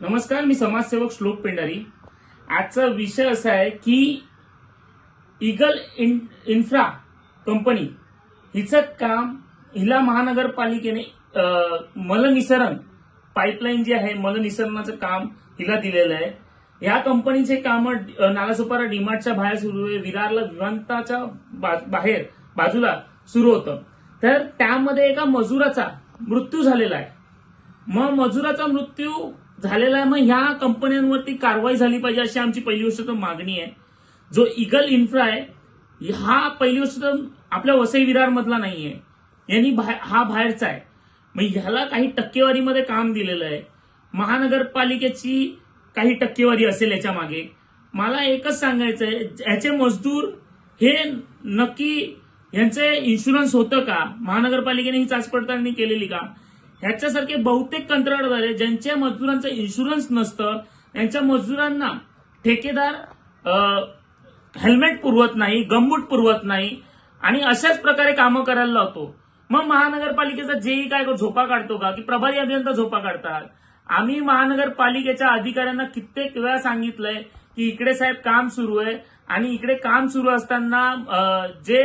नमस्कार मी समाजसेवक श्लोक पेंडारी आजचा विषय असा आहे की इगल इन इन्फ्रा कंपनी हिचं काम हिला महानगरपालिकेने मलनिसरण पाईपलाईन जी आहे मलनिसरणाचं काम हिला दिलेलं आहे. या कंपनीचे कामं नालासोपारा डीमार्टच्या बाहेर सुरू आहे विरारला विमानताच्या बा- बाहेर बाजूला सुरू होतं. तर त्यामध्ये एका मजुराचा मृत्यू झालेला आहे. मग मजुराचा मृत्यू झालेला आहे. मग ह्या कंपन्यांवरती कारवाई झाली पाहिजे अशी आमची पहिली गोष्ट तर मागणी आहे. जो इगल इन्फ्रा आहे हा पहिली गोष्ट तर आपल्या वसई विरार मधला नाहीये. यांनी हा बाहेरचा आहे. मग ह्याला काही टक्केवारीमध्ये काम दिलेलं आहे. महानगरपालिकेची काही टक्केवारी असेल याच्या मागे. मला एकच सांगायचं आहे याचे मजदूर हे नक्की यांचे इन्शुरन्स होतं का? महानगरपालिकेने ही चाचपडताळणी केलेली का? ह्याच्यासारखे बहुतेक कंत्राटदार आहे ज्यांच्या मजदुरांचं इन्शुरन्स नसतं यांच्या मजदुरांना ठेकेदार हेल्मेट पुरवत नाही गमबूट पुरवत नाही आणि अशाच प्रकारे कामं करायला लावतो. मग महानगरपालिकेचा जेही काय झोपा काढतो का? की प्रभारी अभियंता झोपा काढतात? आम्ही महानगरपालिकेच्या अधिकाऱ्यांना कित्येक वेळा सांगितलंय की इकडे साहेब काम सुरू आहे आणि इकडे काम सुरू असताना जे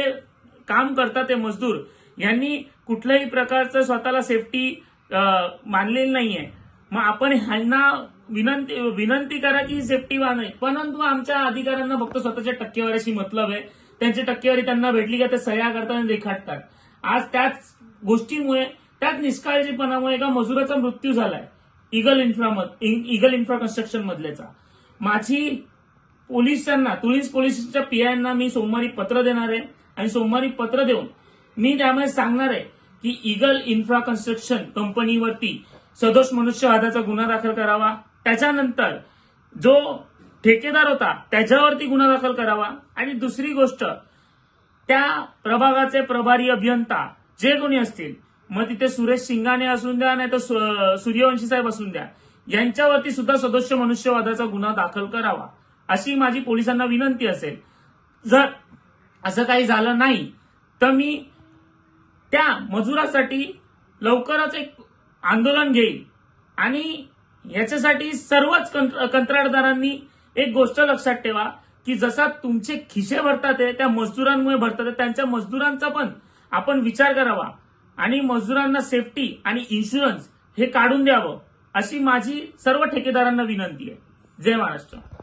काम करतात ते मजदूर यांनी कुठल्याही प्रकारचं स्वतःला सेफ्टी मानलेली नाहीये. मग आपण ह्यांना विनंती विनंती करा की सेफ्टी आहे परंतु आमच्या अधिकाऱ्यांना फक्त स्वतःच्या टक्केवारीशी मतलब आहे. त्यांची टक्केवारी त्यांना भेटली का ते सह्या करताना रेखाटतात. आज त्याच गोष्टीमुळे त्याच निष्काळजीपणामुळे एका मजुराचा मृत्यू झालाय. Eagle Infra Eagle Infra construction मधल्याचा. माझी पोलिसांना तुळीस पोलिसांच्या पीआयना मी सोमवारी पत्र देणार आहे. आणि सोमवारी पत्र देऊन मी त्यामध्ये सांगणार आहे की इगल इन्फ्रा कन्स्ट्रक्शन कंपनीवरती सदोष मनुष्यवादाचा गुन्हा दाखल करावा. त्याच्यानंतर जो ठेकेदार होता त्याच्यावरती गुन्हा दाखल करावा. आणि दुसरी गोष्ट त्या प्रभागाचे प्रभारी अभियंता जे कोणी असतील मग तिथे सुरेश शिंगाणे असून द्या नाही तर सूर्यवंशी साहेब असून द्या यांच्यावरती सुद्धा सदस्य मनुष्यवादाचा गुन्हा दाखल करावा. अशी माझी पोलिसांना विनंती असेल. जर असं काही झालं नाही तर मी त्या मजुरासाठी लवकरच एक आंदोलन घेईल. आणि याच्यासाठी सर्वच कंत्र- कंत्राटदारांनी एक गोष्ट लक्षात ठेवा की जसा तुमचे खिसे भरतात त्या मजदुरांमुळे भरतात त्यांच्या मजदुरांचा पण आपण विचार करावा. आणि मजदुरांना सेफ्टी आणि इन्शुरन्स हे काढून द्यावं अशी माझी सर्व ठेकेदारांना विनंती आहे. जय महाराष्ट्र.